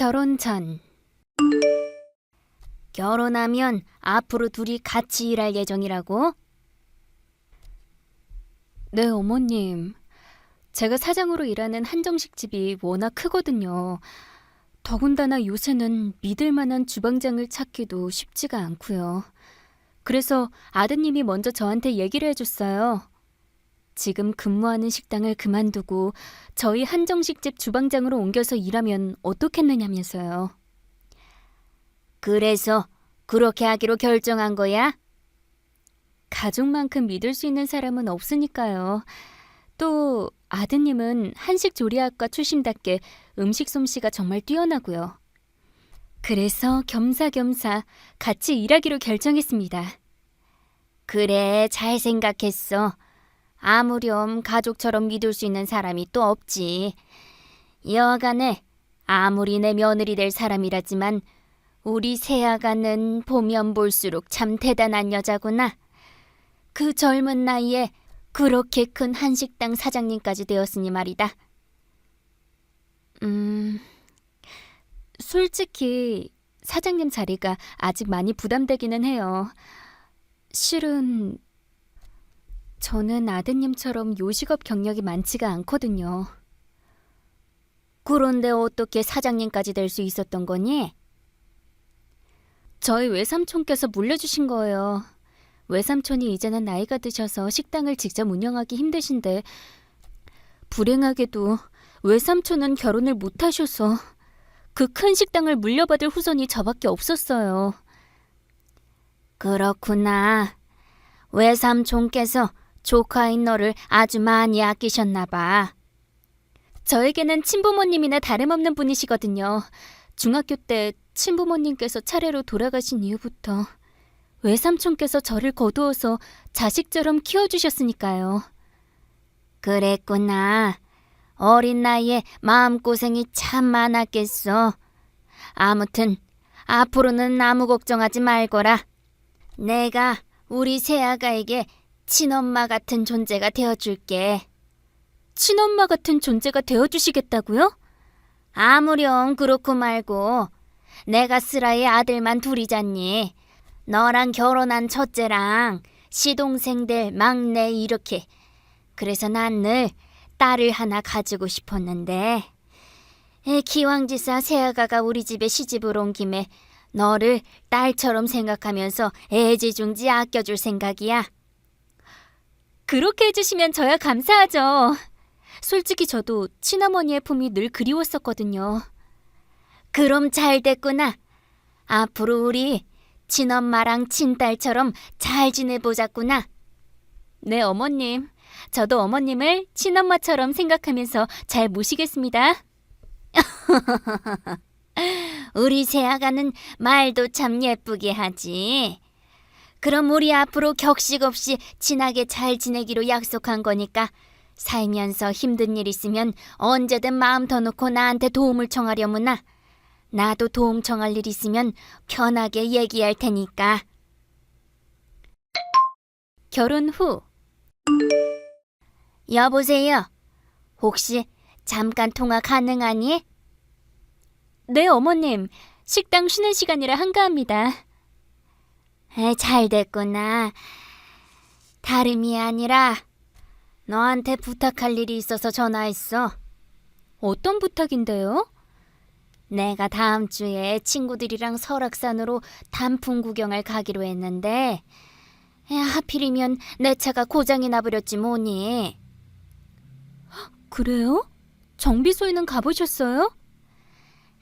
결혼 전 결혼하면 앞으로 둘이 같이 일할 예정이라고? 네, 어머님. 제가 사장으로 일하는 한정식 집이 워낙 크거든요. 더군다나 요새는 믿을 만한 주방장을 찾기도 쉽지가 않고요. 그래서 아드님이 먼저 저한테 얘기를 해줬어요. 지금 근무하는 식당을 그만두고 저희 한정식집 주방장으로 옮겨서 일하면 어떻겠느냐면서요. 그래서 그렇게 하기로 결정한 거야? 가족만큼 믿을 수 있는 사람은 없으니까요. 또 아드님은 한식 조리학과 출신답게 음식 솜씨가 정말 뛰어나고요. 그래서 겸사겸사 같이 일하기로 결정했습니다. 그래, 잘 생각했어. 아무렴 가족처럼 믿을 수 있는 사람이 또 없지. 여간에 아무리 내 며느리 될 사람이라지만 우리 새아가는 보면 볼수록 참 대단한 여자구나. 그 젊은 나이에 그렇게 큰 한식당 사장님까지 되었으니 말이다. 음, 솔직히 사장님 자리가 아직 많이 부담되기는 해요. 실은 저는 아드님처럼 요식업 경력이 많지가 않거든요. 그런데 어떻게 사장님까지 될 수 있었던 거니? 저희 외삼촌께서 물려주신 거예요. 외삼촌이 이제는 나이가 드셔서 식당을 직접 운영하기 힘드신데 불행하게도 외삼촌은 결혼을 못 하셔서 그 큰 식당을 물려받을 후손이 저밖에 없었어요. 그렇구나. 외삼촌께서 조카인 너를 아주 많이 아끼셨나 봐. 저에게는 친부모님이나 다름없는 분이시거든요. 중학교 때 친부모님께서 차례로 돌아가신 이후부터 외삼촌께서 저를 거두어서 자식처럼 키워주셨으니까요. 그랬구나. 어린 나이에 마음고생이 참 많았겠어. 아무튼 앞으로는 아무 걱정하지 말거라. 내가 우리 새아가에게 친엄마 같은 존재가 되어줄게. 친엄마 같은 존재가 되어주시겠다고요? 아무렴 그렇고 말고 내가 쓰라의 아들만 둘이잖니. 너랑 결혼한 첫째랑 시동생들 막내 이렇게. 그래서 난 늘 딸을 하나 가지고 싶었는데 에, 기왕지사 새아가가 우리 집에 시집을 온 김에 너를 딸처럼 생각하면서 애지중지 아껴줄 생각이야. 그렇게 해주시면 저야 감사하죠. 솔직히 저도 친어머니의 품이 늘 그리웠었거든요. 그럼 잘 됐구나. 앞으로 우리 친엄마랑 친딸처럼 잘 지내보자꾸나. 네, 어머님. 저도 어머님을 친엄마처럼 생각하면서 잘 모시겠습니다. 우리 새아가는 말도 참 예쁘게 하지. 그럼 우리 앞으로 격식 없이 친하게 잘 지내기로 약속한 거니까 살면서 힘든 일 있으면 언제든 마음 더 놓고 나한테 도움을 청하려무나. 나도 도움 청할 일 있으면 편하게 얘기할 테니까. 결혼 후 여보세요. 혹시 잠깐 통화 가능하니? 네, 어머님. 식당 쉬는 시간이라 한가합니다. 에, 잘 됐구나. 다름이 아니라 너한테 부탁할 일이 있어서 전화했어. 어떤 부탁인데요? 내가 다음 주에 친구들이랑 설악산으로 단풍 구경을 가기로 했는데 야, 하필이면 내 차가 고장이 나버렸지 뭐니. 그래요? 정비소에는 가보셨어요?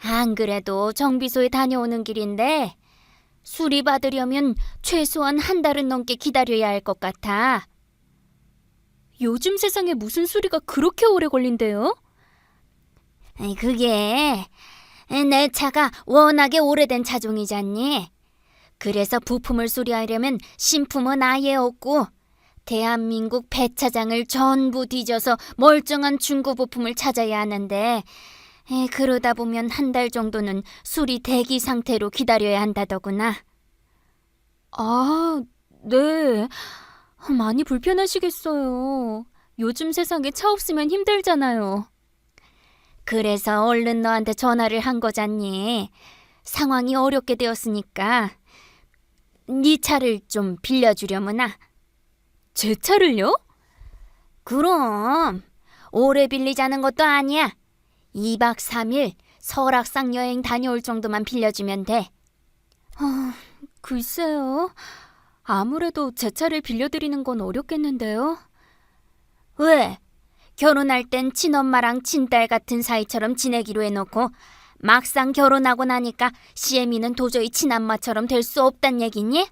안 그래도 정비소에 다녀오는 길인데 수리받으려면 최소한 한 달은 넘게 기다려야 할 것 같아. 요즘 세상에 무슨 수리가 그렇게 오래 걸린대요? 그게 내 차가 워낙에 오래된 차종이잖니. 그래서 부품을 수리하려면 신품은 아예 없고 대한민국 배차장을 전부 뒤져서 멀쩡한 중고 부품을 찾아야 하는데 에, 그러다 보면 한 달 정도는 수리 대기 상태로 기다려야 한다더구나. 아, 네. 많이 불편하시겠어요. 요즘 세상에 차 없으면 힘들잖아요. 그래서 얼른 너한테 전화를 한 거잖니. 상황이 어렵게 되었으니까 네 차를 좀 빌려주려무나. 제 차를요? 그럼 오래 빌리자는 것도 아니야. 2박 3일 설악산 여행 다녀올 정도만 빌려주면 돼. 아, 글쎄요. 아무래도 제 차를 빌려드리는 건 어렵겠는데요. 왜? 결혼할 땐 친엄마랑 친딸 같은 사이처럼 지내기로 해놓고 막상 결혼하고 나니까 시애미는 도저히 친엄마처럼 될 수 없단 얘기니?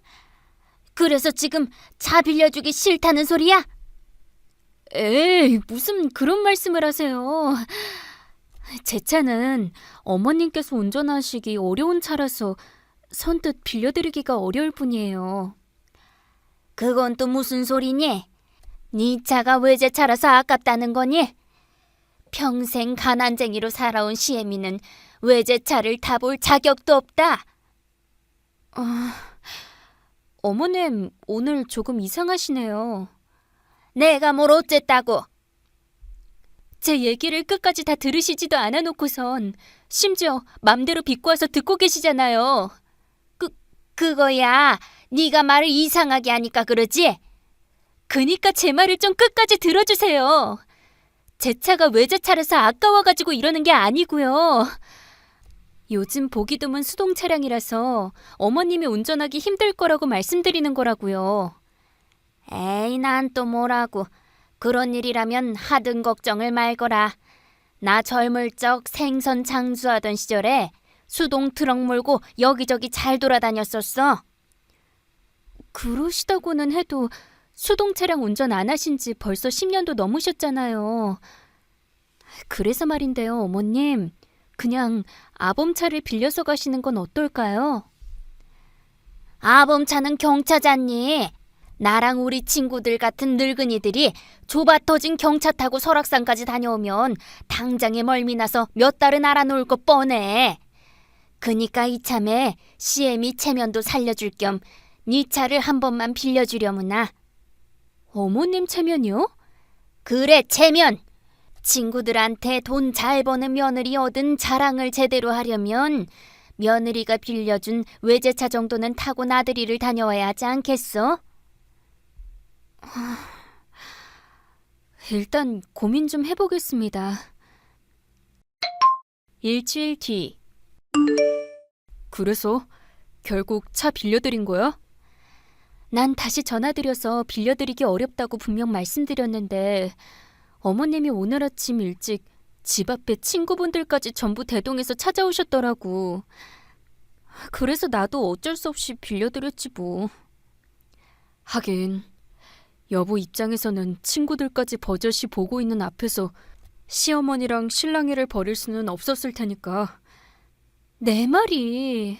그래서 지금 차 빌려주기 싫다는 소리야? 에이, 무슨 그런 말씀을 하세요. 제 차는 어머님께서 운전하시기 어려운 차라서 선뜻 빌려드리기가 어려울 뿐이에요. 그건 또 무슨 소리니? 네 차가 외제차라서 아깝다는 거니? 평생 가난쟁이로 살아온 시애미는 외제차를 타볼 자격도 없다. 어, 어머님 오늘 조금 이상하시네요. 내가 뭘 어쨌다고? 제 얘기를 끝까지 다 들으시지도 않아 놓고선 심지어 맘대로 비꼬아서 듣고 계시잖아요. 그 그거야. 네가 말을 이상하게 하니까 그러지? 그니까 제 말을 좀 끝까지 들어주세요. 제 차가 외제 차라서 아까워가지고 이러는 게 아니고요. 요즘 보기 드문 수동 차량이라서 어머님이 운전하기 힘들 거라고 말씀드리는 거라고요. 에이, 난 또 뭐라고. 그런 일이라면 하등 걱정을 말거라. 나 젊을 적 생선 장수하던 시절에 수동 트럭 몰고 여기저기 잘 돌아다녔었어. 그러시다고는 해도 수동 차량 운전 안 하신 지 벌써 10년도 넘으셨잖아요. 그래서 말인데요, 어머님. 그냥 아범차를 빌려서 가시는 건 어떨까요? 아범차는 경차잖니. 나랑 우리 친구들 같은 늙은이들이 좁아 터진 경차 타고 설악산까지 다녀오면 당장에 멀미 나서 몇 달은 알아놓을 것 뻔해. 그니까 이참에 CM이 체면도 살려줄 겸 네 차를 한 번만 빌려주려무나. 어머님 체면이요? 그래, 체면. 친구들한테 돈 잘 버는 며느리 얻은 자랑을 제대로 하려면 며느리가 빌려준 외제차 정도는 타고 나들이를 다녀와야 하지 않겠어? 일단 고민 좀 해보겠습니다. 일주일 뒤. 그래서 결국 차 빌려드린 거야? 난 다시 전화드려서 빌려드리기 어렵다고 분명 말씀드렸는데 어머님이 오늘 아침 일찍 집 앞에 친구분들까지 전부 대동해서 찾아오셨더라고. 그래서 나도 어쩔 수 없이 빌려드렸지 뭐. 하긴 여보 입장에서는 친구들까지 버젓이 보고 있는 앞에서 시어머니랑 신랑이를 버릴 수는 없었을 테니까. 내 말이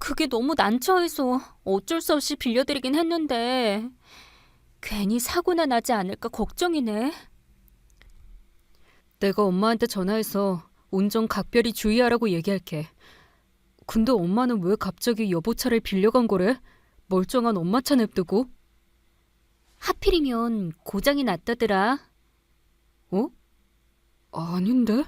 그게 너무 난처해서 어쩔 수 없이 빌려드리긴 했는데 괜히 사고나 나지 않을까 걱정이네. 내가 엄마한테 전화해서 운전 각별히 주의하라고 얘기할게. 근데 엄마는 왜 갑자기 여보 차를 빌려간 거래? 멀쩡한 엄마 차 냅두고? 하필이면 고장이 났다더라. 어? 아닌데?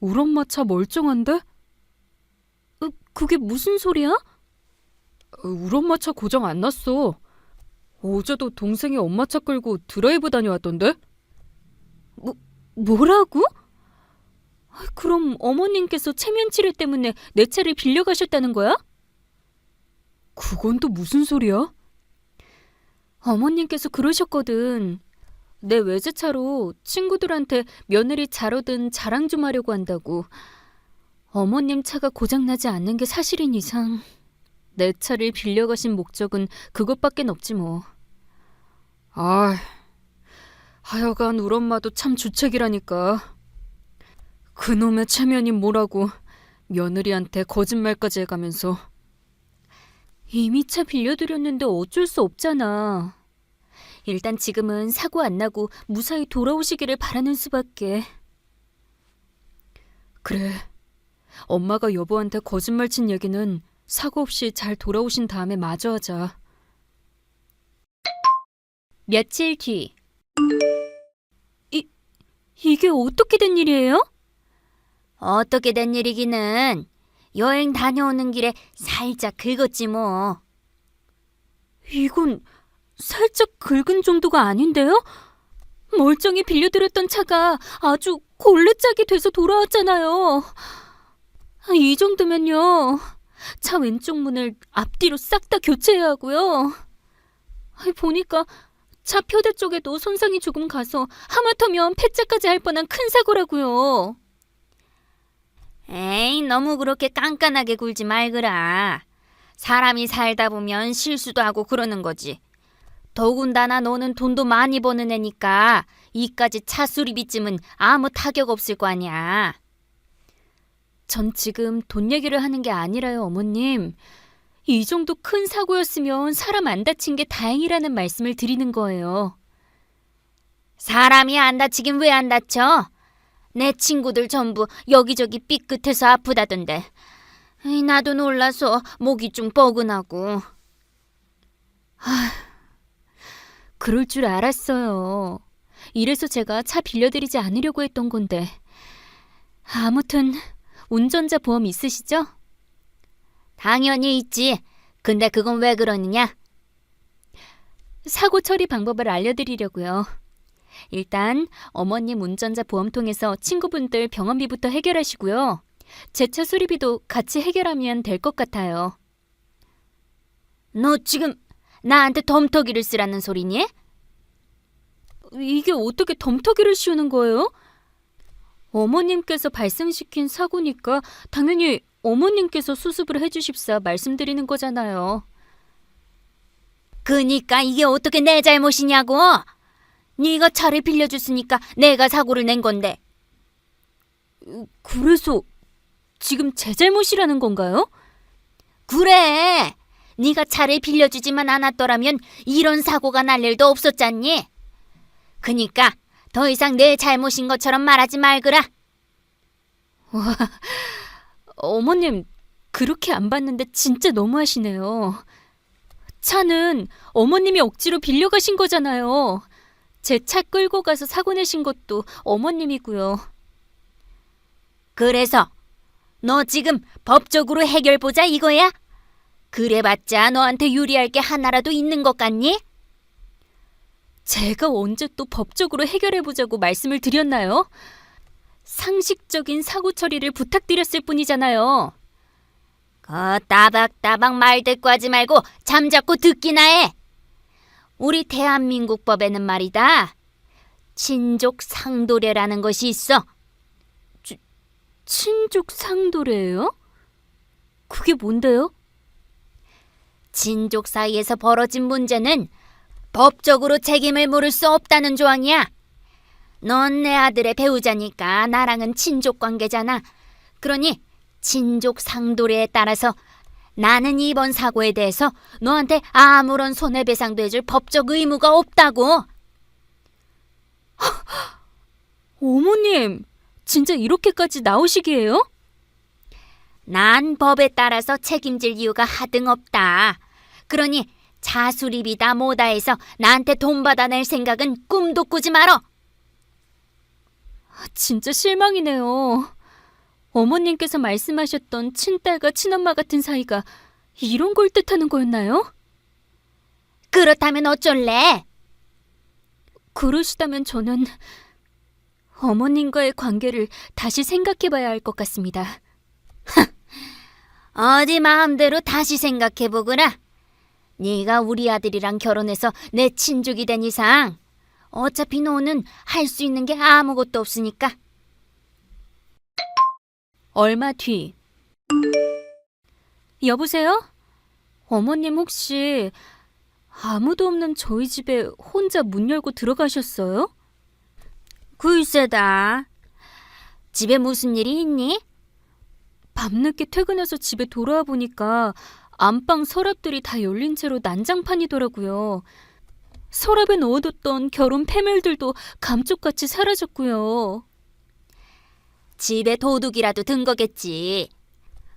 우리 엄마 차 멀쩡한데? 어, 그게 무슨 소리야? 어, 우리 엄마 차 고장 안 났어. 어제도 동생이 엄마 차 끌고 드라이브 다녀왔던데? 뭐, 뭐라고? 아, 그럼 어머님께서 체면 치료 때문에 내 차를 빌려가셨다는 거야? 그건 또 무슨 소리야? 어머님께서 그러셨거든. 내 외제차로 친구들한테 며느리 잘 얻은 자랑 좀 하려고 한다고. 어머님 차가 고장나지 않는 게 사실인 이상 내 차를 빌려가신 목적은 그것밖엔 없지 뭐. 아, 하여간 우리 엄마도 참 주책이라니까. 그놈의 체면이 뭐라고 며느리한테 거짓말까지 해가면서 이미 차 빌려드렸는데 어쩔 수 없잖아. 일단 지금은 사고 안 나고 무사히 돌아오시기를 바라는 수밖에. 그래. 엄마가 여보한테 거짓말 친 얘기는 사고 없이 잘 돌아오신 다음에 마저 하자. 며칠 뒤. 이, 이게 어떻게 된 일이에요? 어떻게 된 일이기는 여행 다녀오는 길에 살짝 긁었지 뭐. 이건 살짝 긁은 정도가 아닌데요? 멀쩡히 빌려드렸던 차가 아주 골래짝이 돼서 돌아왔잖아요. 아, 이 정도면요. 차 왼쪽 문을 앞뒤로 싹 다 교체해야 하고요. 보니까 차 표대 쪽에도 손상이 조금 가서 하마터면 폐차까지 할 뻔한 큰 사고라고요. 에이, 너무 그렇게 깐깐하게 굴지 말거라. 사람이 살다 보면 실수도 하고 그러는 거지. 더군다나 너는 돈도 많이 버는 애니까 이까지 차 수리비쯤은 아무 타격 없을 거 아니야. 전 지금 돈 얘기를 하는 게 아니라요, 어머님. 이 정도 큰 사고였으면 사람 안 다친 게 다행이라는 말씀을 드리는 거예요. 사람이 안 다치긴 왜 안 다쳐? 내 친구들 전부 여기저기 삐끗해서 아프다던데. 나도 놀라서 목이 좀 뻐근하고. 그럴 줄 알았어요. 이래서 제가 차 빌려드리지 않으려고 했던 건데. 아무튼 운전자 보험 있으시죠? 당연히 있지. 근데 그건 왜 그러느냐? 사고 처리 방법을 알려드리려고요. 일단 어머님 운전자 보험 통해서 친구분들 병원비부터 해결하시고요. 제 차 수리비도 같이 해결하면 될 것 같아요. 너 지금 나한테 덤터기를 쓰라는 소리니? 이게 어떻게 덤터기를 씌우는 거예요? 어머님께서 발생시킨 사고니까 당연히 어머님께서 수습을 해주십사 말씀드리는 거잖아요. 그니까 이게 어떻게 내 잘못이냐고? 네가 차를 빌려줬으니까 내가 사고를 낸 건데. 그래서 지금 제 잘못이라는 건가요? 그래. 네가 차를 빌려주지만 않았더라면 이런 사고가 날 일도 없었잖니. 그니까 더 이상 내 잘못인 것처럼 말하지 말거라. 와, 어머님 그렇게 안 봤는데 진짜 너무하시네요. 차는 어머님이 억지로 빌려가신 거잖아요. 제 차 끌고 가서 사고 내신 것도 어머님이고요. 그래서 너 지금 법적으로 해결 보자 이거야? 그래봤자 너한테 유리할 게 하나라도 있는 것 같니? 제가 언제 또 법적으로 해결해 보자고 말씀을 드렸나요? 상식적인 사고 처리를 부탁드렸을 뿐이잖아요. 그 따박따박 말 대꾸 하지 말고 잠자코 듣기나 해. 우리 대한민국 법에는 말이다. 친족 상도례라는 것이 있어. 치, 친족 상도례요? 그게 뭔데요? 친족 사이에서 벌어진 문제는 법적으로 책임을 물을 수 없다는 조항이야. 넌 내 아들의 배우자니까 나랑은 친족 관계잖아. 그러니 친족 상도례에 따라서 나는 이번 사고에 대해서 너한테 아무런 손해배상도 해줄 법적 의무가 없다고. 어머님, 진짜 이렇게까지 나오시기에요? 난 법에 따라서 책임질 이유가 하등 없다. 그러니 자수리비다 뭐다 해서 나한테 돈 받아낼 생각은 꿈도 꾸지 말어. 진짜 실망이네요. 어머님께서 말씀하셨던 친딸과 친엄마 같은 사이가 이런 걸 뜻하는 거였나요? 그렇다면 어쩔래? 그러시다면 저는 어머님과의 관계를 다시 생각해봐야 할 것 같습니다. 어디 마음대로 다시 생각해보거라. 네가 우리 아들이랑 결혼해서 내 친족이 된 이상 어차피 너는 할 수 있는 게 아무것도 없으니까. 얼마 뒤 여보세요? 어머님 혹시 아무도 없는 저희 집에 혼자 문 열고 들어가셨어요? 글쎄다. 집에 무슨 일이 있니? 밤늦게 퇴근해서 집에 돌아와 보니까 안방 서랍들이 다 열린 채로 난장판이더라고요. 서랍에 넣어뒀던 결혼 패밀들도 감쪽같이 사라졌고요. 집에 도둑이라도 든 거겠지.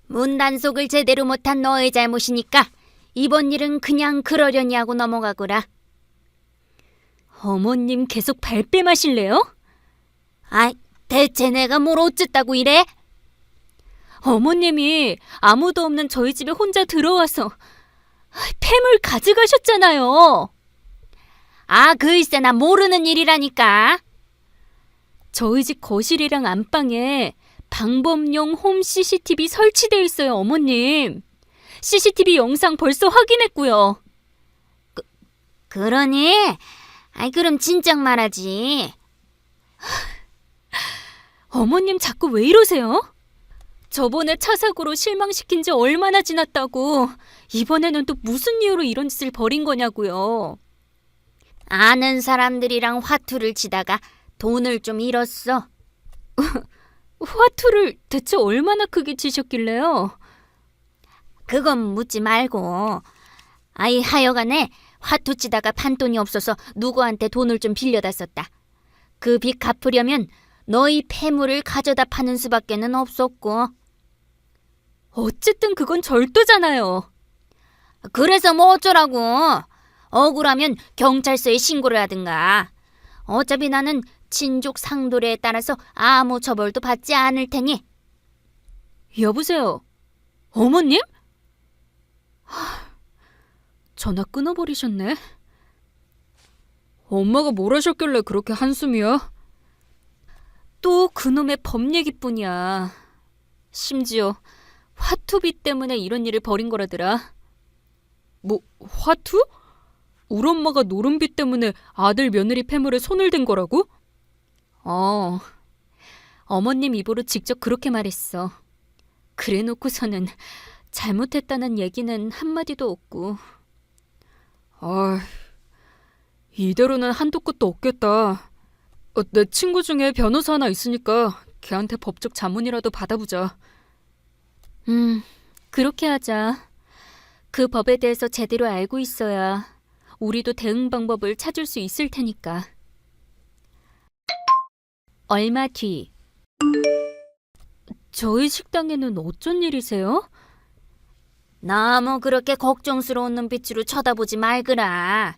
문 단속을 제대로 못한 너의 잘못이니까 이번 일은 그냥 그러려니 하고 넘어가거라. 어머님 계속 발뺌하실래요? 아이, 대체 내가 뭘 어쨌다고 이래? 어머님이 아무도 없는 저희 집에 혼자 들어와서 팸을 가져가셨잖아요. 아, 글쎄 나 모르는 일이라니까. 저희 집 거실이랑 안방에 방범용 홈 CCTV 설치돼 있어요, 어머님. CCTV 영상 벌써 확인했고요. 그, 그러니? 아이 그럼 진작 말하지. 어머님 자꾸 왜 이러세요? 저번에 차 사고로 실망시킨 지 얼마나 지났다고 이번에는 또 무슨 이유로 이런 짓을 벌인 거냐고요. 아는 사람들이랑 화투를 치다가 돈을 좀 잃었어. 화투를 대체 얼마나 크게 치셨길래요? 그건 묻지 말고. 아이 하여간에 화투 치다가 판돈이 없어서 누구한테 돈을 좀 빌려다 썼다. 그 빚 갚으려면 너희 폐물을 가져다 파는 수밖에는 없었고. 어쨌든 그건 절도잖아요. 그래서 뭐 어쩌라고. 억울하면 경찰서에 신고를 하든가. 어차피 나는 친족 상도례에 따라서 아무 처벌도 받지 않을 테니. 여보세요. 어머님? 하, 전화 끊어버리셨네. 엄마가 뭘 하셨길래 그렇게 한숨이야? 또 그놈의 법 얘기뿐이야. 심지어 화투비 때문에 이런 일을 벌인 거라더라. 뭐 화투? 우리 엄마가 노름비 때문에 아들 며느리 폐물에 손을 댄 거라고? 어. 어머님 입으로 직접 그렇게 말했어. 그래 놓고서는 잘못했다는 얘기는 한마디도 없고. 아, 이대로는 한도 끝도 없겠다. 어, 내 친구 중에 변호사 하나 있으니까 걔한테 법적 자문이라도 받아보자. 음, 그렇게 하자. 그 법에 대해서 제대로 알고 있어야 우리도 대응 방법을 찾을 수 있을 테니까. 얼마 뒤. 저희 식당에는 어쩐 일이세요? 너무 그렇게 걱정스러운 눈빛으로 쳐다보지 말거라.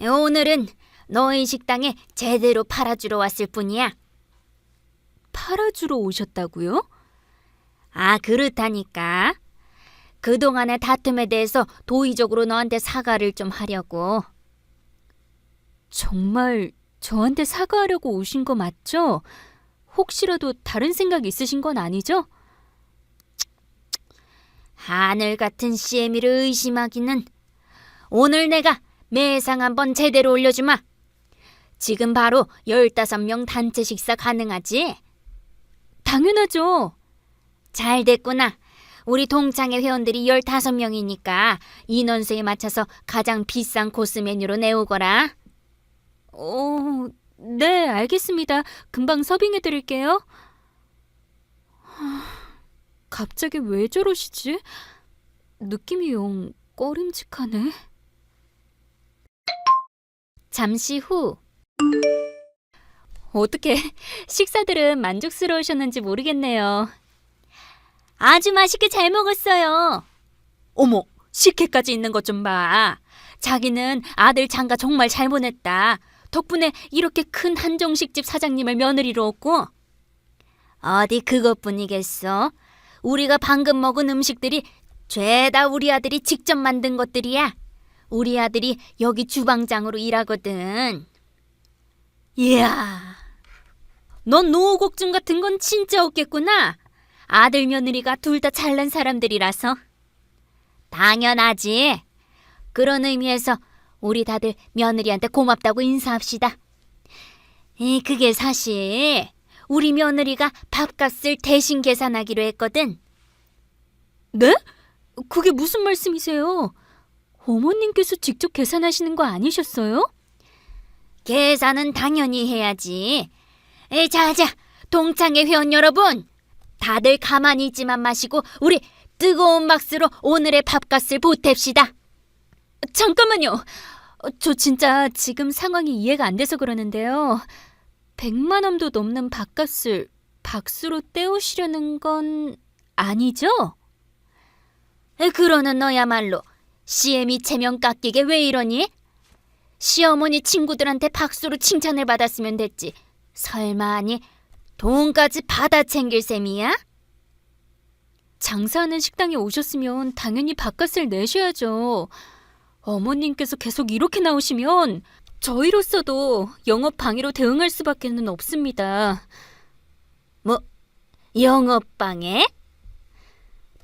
오늘은 너희 식당에 제대로 팔아주러 왔을 뿐이야. 팔아주러 오셨다고요? 아, 그렇다니까. 그동안의 다툼에 대해서 도의적으로 너한테 사과를 좀 하려고. 정말 저한테 사과하려고 오신 거 맞죠? 혹시라도 다른 생각 있으신 건 아니죠? 하늘 같은 CM이를 의심하기는 오늘 내가 매상 한번 제대로 올려주마. 지금 바로 15명 단체 식사 가능하지? 당연하죠. 잘 됐구나. 우리 동창회 회원들이 15명이니까 인원수에 맞춰서 가장 비싼 코스 메뉴로 내오거라. 어, 네, 알겠습니다. 금방 서빙해 드릴게요. 갑자기 왜 저러시지? 느낌이 영 꺼림칙하네. 잠시 후 어떻게 식사들은 만족스러우셨는지 모르겠네요. 아주 맛있게 잘 먹었어요. 어머, 식혜까지 있는 것 좀 봐. 자기는 아들 장가 정말 잘 보냈다. 덕분에 이렇게 큰 한정식집 사장님을 며느리로 얻고. 어디 그것뿐이겠어. 우리가 방금 먹은 음식들이 죄다 우리 아들이 직접 만든 것들이야. 우리 아들이 여기 주방장으로 일하거든. 이야, 넌 노후곡증 같은 건 진짜 없겠구나. 아들 며느리가 둘 다 잘난 사람들이라서. 당연하지. 그런 의미에서 우리 다들 며느리한테 고맙다고 인사합시다. 이 그게 사실 우리 며느리가 밥값을 대신 계산하기로 했거든. 네? 그게 무슨 말씀이세요? 어머님께서 직접 계산하시는 거 아니셨어요? 계산은 당연히 해야지. 에, 자자, 동창회 회원 여러분, 다들 가만히 있지만 마시고 우리 뜨거운 박수로 오늘의 밥값을 보탭시다. 잠깐만요. 어, 저 진짜 지금 상황이 이해가 안 돼서 그러는데요. 100만 원도 넘는 밥값을 박수로 때우시려는 건 아니죠? 에, 그러는 너야말로 CM이 체면 깎이게 왜 이러니? 시어머니 친구들한테 박수로 칭찬을 받았으면 됐지. 설마 아니 돈까지 받아 챙길 셈이야? 장사하는 식당에 오셨으면 당연히 밥값을 내셔야죠. 어머님께서 계속 이렇게 나오시면 저희로서도 영업 방해로 대응할 수밖에는 없습니다. 뭐 영업 방해?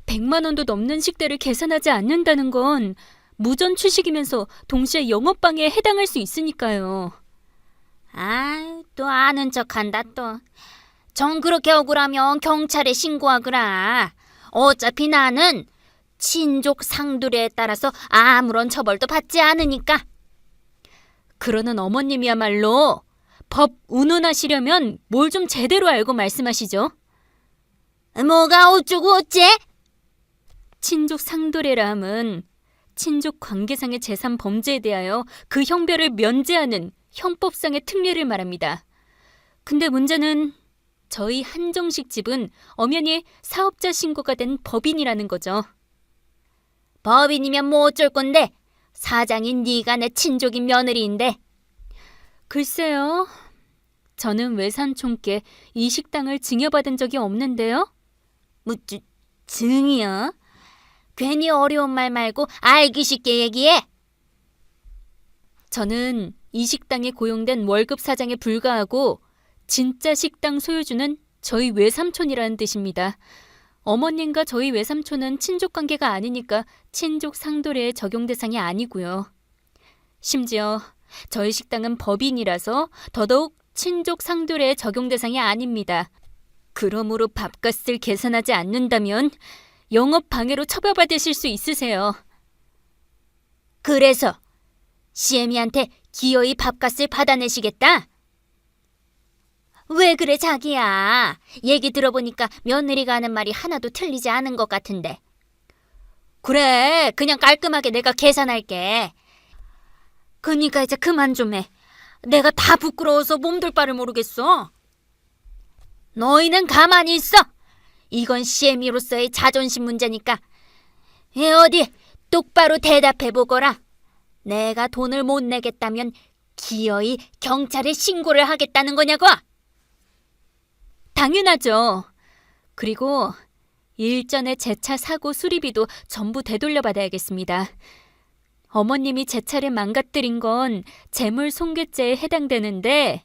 100만 원도 넘는 식대를 계산하지 않는다는 건 무전 취식이면서 동시에 영업 방해에 해당할 수 있으니까요. 아, 또 아는 척한다 또. 정 그렇게 억울하면 경찰에 신고하거라. 어차피 나는 친족 상두례에 따라서 아무런 처벌도 받지 않으니까. 그러는 어머님이야말로 법 운운하시려면 뭘 좀 제대로 알고 말씀하시죠. 뭐가 어쩌고 어째? 친족 상도례라 함은 친족 관계상의 재산 범죄에 대하여 그 형별을 면제하는 형법상의 특례를 말합니다. 근데 문제는 저희 한정식 집은 엄연히 사업자 신고가 된 법인이라는 거죠. 법인이면 뭐 어쩔 건데 사장인 네가 내 친족인 며느리인데. 글쎄요. 저는 외산촌께 이 식당을 증여받은 적이 없는데요. 뭐 주, 증이요? 괜히 어려운 말 말고 알기 쉽게 얘기해. 저는 이 식당에 고용된 월급 사장에 불과하고 진짜 식당 소유주는 저희 외삼촌이라는 뜻입니다. 어머님과 저희 외삼촌은 친족 관계가 아니니까 친족 상도례의 적용 대상이 아니고요. 심지어 저희 식당은 법인이라서 더더욱 친족 상도례의 적용 대상이 아닙니다. 그러므로 밥값을 계산하지 않는다면 영업 방해로 처벌받으실 수 있으세요. 그래서 시애미한테 기어이 밥값을 받아내시겠다? 왜 그래 자기야? 얘기 들어보니까 며느리가 하는 말이 하나도 틀리지 않은 것 같은데. 그래, 그냥 깔끔하게 내가 계산할게. 그니까 이제 그만 좀 해. 내가 다 부끄러워서 몸둘 바를 모르겠어. 너희는 가만히 있어. 이건 시애미로서의 자존심 문제니까. 에 어디 똑바로 대답해 보거라. 내가 돈을 못 내겠다면 기어이 경찰에 신고를 하겠다는 거냐고? 당연하죠. 그리고 일전에 제 차 사고 수리비도 전부 되돌려 받아야겠습니다. 어머님이 제 차를 망가뜨린 건 재물 손괴죄에 해당되는데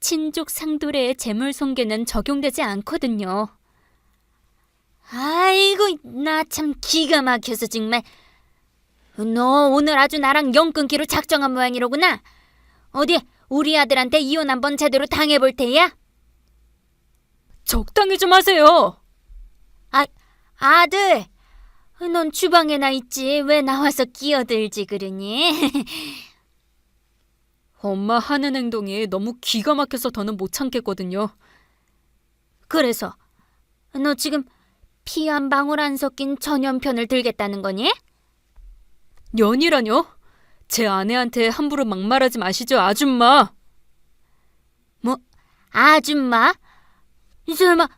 친족 상도례의 재물 손괴는 적용되지 않거든요. 아이고 나 참 기가 막혀서 정말 너 오늘 아주 나랑 영 끊기로 작정한 모양이로구나. 어디 우리 아들한테 이혼 한번 제대로 당해볼 테야? 적당히 좀 하세요. 아, 아들, 넌 주방에나 있지 왜 나와서 끼어들지 그러니? 엄마 하는 행동이 너무 기가 막혀서 더는 못 참겠거든요. 그래서 너 지금 피 한 방울 안 섞인 전염편을 들겠다는 거니? 연이라뇨? 제 아내한테 함부로 막말하지 마시죠, 아줌마. 뭐, 아줌마? 설마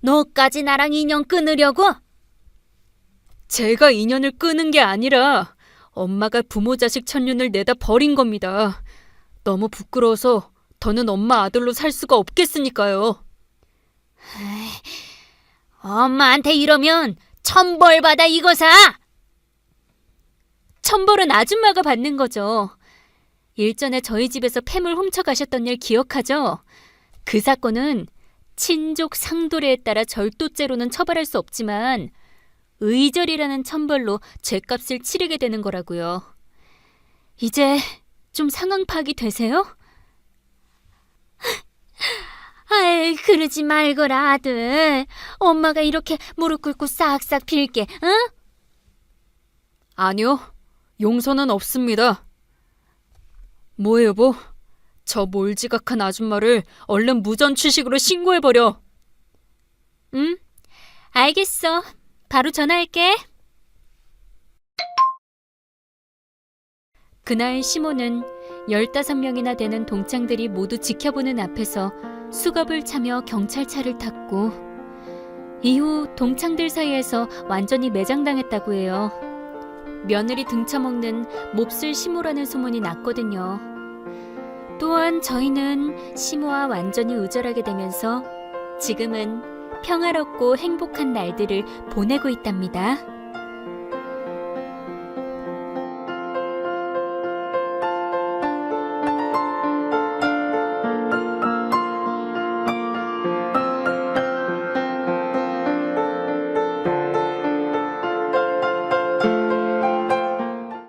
너까지 나랑 인연 끊으려고? 제가 인연을 끄는 게 아니라 엄마가 부모 자식 천륜을 내다 버린 겁니다. 너무 부끄러워서 더는 엄마 아들로 살 수가 없겠으니까요. 엄마한테 이러면 천벌 받아 이거사. 천벌은 아줌마가 받는 거죠. 일전에 저희 집에서 팸을 훔쳐가셨던 일 기억하죠? 그 사건은 친족 상도례에 따라 절도죄로는 처벌할 수 없지만 의절이라는 천벌로 죄값을 치르게 되는 거라고요. 이제 좀 상황 파악이 되세요? 아이, 그러지 말거라, 아들. 엄마가 이렇게 무릎 꿇고 싹싹 빌게, 응? 아니요. 용서는 없습니다. 뭐해 여보? 저 몰지각한 아줌마를 얼른 무전 취식으로 신고해버려. 응? 알겠어. 바로 전화할게. 그날 시모는 15명이나 되는 동창들이 모두 지켜보는 앞에서 수갑을 차며 경찰차를 탔고 이후 동창들 사이에서 완전히 매장당했다고 해요. 며느리 등쳐먹는 몹쓸 시모라는 소문이 났거든요. 또한 저희는 시모와 완전히 의절하게 되면서 지금은 평화롭고 행복한 날들을 보내고 있답니다.